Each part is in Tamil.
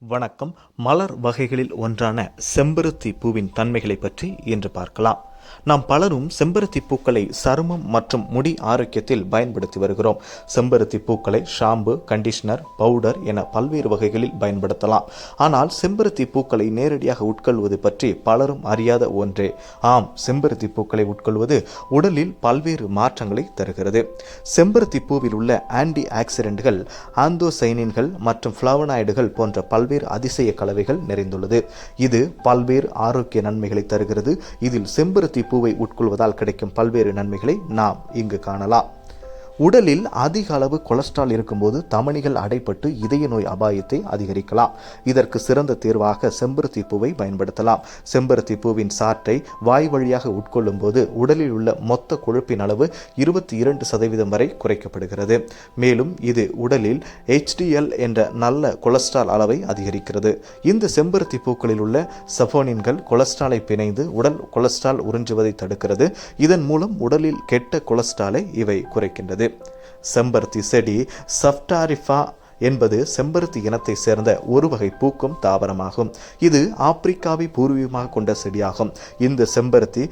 வணக்கம். மலர் வகைகளில் ஒன்றான செம்பருத்தி பூவின் தன்மைகளை பற்றி இன்று பார்க்கலாம். நாம் பலரும் செம்பருத்தி பூக்களை சருமம் மற்றும் முடி ஆரோக்கியத்தில் பயன்படுத்தி வருகிறோம். செம்பருத்தி பூக்களை ஷாம்பு கண்டிஷனர் பவுடர் என பல்வேறு வகைகளில் பயன்படுத்தலாம். ஆனால் செம்பருத்தி பூக்களை நேரடியாக உட்கொள்வது பற்றி பலரும் அறியாத ஒன்றே. ஆம் செம்பருத்தி பூக்களை உட்கொள்வது உடலில் பல்வேறு மாற்றங்களை தருகிறது. செம்பருத்தி பூவில் உள்ள ஆன்டி ஆக்சிடென்ட்கள் ஆந்தோசைனின்கள் மற்றும் ஃப்ளவனாய்டுகள் போன்ற பல்வேறு அதிசய கலவைகள் நிறைந்துள்ளது. இது பல்வேறு ஆரோக்கிய நன்மைகளை தருகிறது. இதில் செம்பருத்தி பூவை உட்கொள்வதால் கிடைக்கும் பல்வேறு நன்மைகளை நாம் இங்கு காணலாம். உடலில் அதிக அளவு கொலஸ்ட்ரால் இருக்கும்போது தமனிகள் அடைப்பட்டு இதய நோய் அபாயத்தை அதிகரிக்கலாம். இதற்கு சிறந்த தேர்வாக செம்பருத்தி பூவை பயன்படுத்தலாம். செம்பருத்தி பூவின் சாற்றை வாய் வழியாக உட்கொள்ளும் போது உடலில் உள்ள மொத்த கொழுப்பின் அளவு இருபத்தி இரண்டு சதவீதம் வரை குறைக்கப்படுகிறது. மேலும் இது உடலில் ஹெச்டிஎல் என்ற நல்ல கொலஸ்ட்ரால் அளவை அதிகரிக்கிறது. இந்த செம்பருத்தி பூக்களில் உள்ள சஃபோனின்கள் கொலஸ்ட்ராலை பிணைந்து உடல் கொலஸ்ட்ரால் உறிஞ்சுவதை தடுக்கிறது. இதன் மூலம் உடலில் கெட்ட கொலஸ்ட்ராலை இவை குறைக்கின்றது. செம்பருத்தி செடி சப்டாரிஃபா என்பது செம்பருத்தி இனத்தை சேர்ந்த ஒரு வகை பூக்கும் தாவரமாகும். இது ஆப்பிரிக்காவை பூர்வீகமாக கொண்ட செடியாகும். இந்த செம்பருத்தி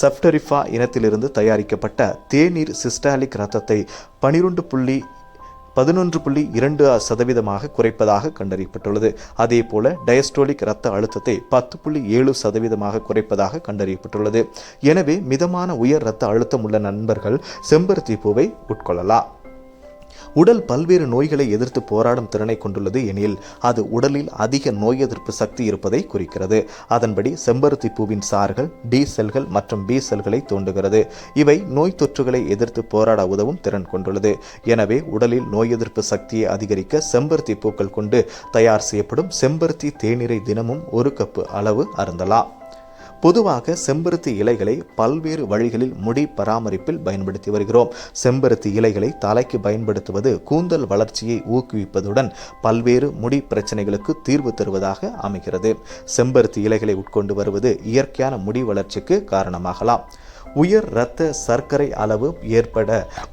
சப்டரிஃபா இனத்திலிருந்து தயாரிக்கப்பட்ட தேநீர் சிஸ்டாலிக் ரத்தத்தை பனிரெண்டு புள்ளி பதினொன்று புள்ளி இரண்டு சதவீதமாக குறைப்பதாக கண்டறியப்பட்டுள்ளது. அதே போல டயஸ்டோலிக் இரத்த அழுத்தத்தை பத்து புள்ளி ஏழு சதவீதமாக குறைப்பதாக கண்டறியப்பட்டுள்ளது. எனவே மிதமான உயர் இரத்த அழுத்தம் உள்ள நண்பர்கள் செம்பருத்தி பூவை உட்கொள்ளலாம். உடல் பல்வேறு நோய்களை எதிர்த்து போராடும் திறனை கொண்டுள்ளது எனில் அது உடலில் அதிக நோய் எதிர்ப்பு சக்தி இருப்பதை குறிக்கிறது. அதன்படி செம்பருத்தி பூவின் சார்கள் டி செல்கள் மற்றும் பி செல்களை தூண்டுகிறது. இவை நோய் தொற்றுகளை எதிர்த்து போராட உதவும் திறன் கொண்டுள்ளது. எனவே உடலில் நோய் எதிர்ப்பு சக்தியை அதிகரிக்க செம்பருத்தி பூக்கள் கொண்டு தயார் செய்யப்படும் செம்பருத்தி தேநீரை தினமும் ஒரு கப்பு அளவு அருந்தலாம். பொதுவாக செம்பருத்தி இலைகளை பல்வேறு வழிகளில் முடி பராமரிப்பில் பயன்படுத்தி வருகிறோம். செம்பருத்தி இலைகளை தலைக்கு பயன்படுத்துவது கூந்தல் வளர்ச்சியை ஊக்குவிப்பதுடன் பல்வேறு முடி பிரச்சனைகளுக்கு தீர்வு தருவதாக அமைகிறது. செம்பருத்தி இலைகளை உட்கொண்டு வருவது இயற்கையான முடி வளர்ச்சிக்கு காரணமாகலாம். உயர் இரத்த சர்க்கரை அளவு ஏற்பட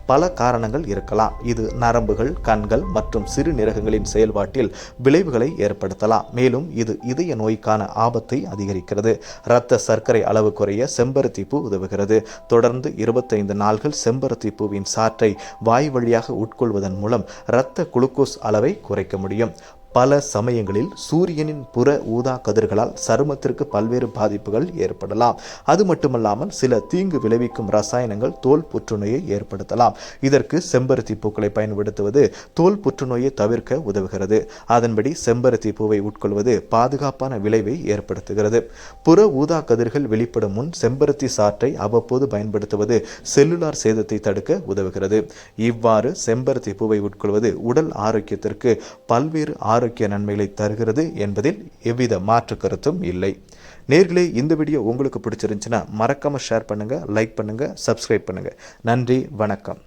பல காரணங்கள் இருக்கலாம். இது நரம்புகள் கண்கள் மற்றும் சிறுநீரகங்களின் செயல்பாட்டில் விளைவுகளை ஏற்படுத்தலாம். மேலும் இது இதய நோய்க்கான ஆபத்தை அதிகரிக்கிறது. இரத்த சர்க்கரை அளவு குறைய செம்பருத்தி பூ உதவுகிறது. தொடர்ந்து இருபத்தைந்து நாள்கள் செம்பருத்தி பூவின் சாற்றை வாய் வழியாக உட்கொள்வதன் மூலம் இரத்த குளுக்கோஸ் அளவை குறைக்க முடியும். பல சமயங்களில் சூரியனின் புற ஊதா கதிர்களால் சருமத்திற்கு பல்வேறு பாதிப்புகள் ஏற்படலாம். அது மட்டுமல்லாமல் சில தீங்கு விளைவிக்கும் ரசாயனங்கள் தோல் புற்றுநோயை ஏற்படுத்தலாம். இதற்கு செம்பருத்தி பூக்களை பயன்படுத்துவது தோல் புற்றுநோயை தவிர்க்க உதவுகிறது. அதன்படி செம்பருத்தி பூவை உட்கொள்வது பாதுகாப்பான விளைவை ஏற்படுத்துகிறது. புற ஊதா கதிர்கள் வெளிப்படும் முன் செம்பருத்தி சாற்றை அவ்வப்போது பயன்படுத்துவது செல்லுலார் சேதத்தை தடுக்க உதவுகிறது. இவ்வாறு செம்பருத்தி பூவை உட்கொள்வது உடல் ஆரோக்கியத்திற்கு பல்வேறு ஆரோக்கிய நன்மைகளை தருகிறது என்பதில் எவ்வித மாற்று கருத்தும் இல்லை. நேர்களே இந்த வீடியோ உங்களுக்கு பிடிச்சிருந்துச்சுன்னா மறக்காமல் ஷேர் பண்ணுங்கள் லைக் பண்ணுங்கள் சப்ஸ்கிரைப் பண்ணுங்கள் நன்றி வணக்கம்.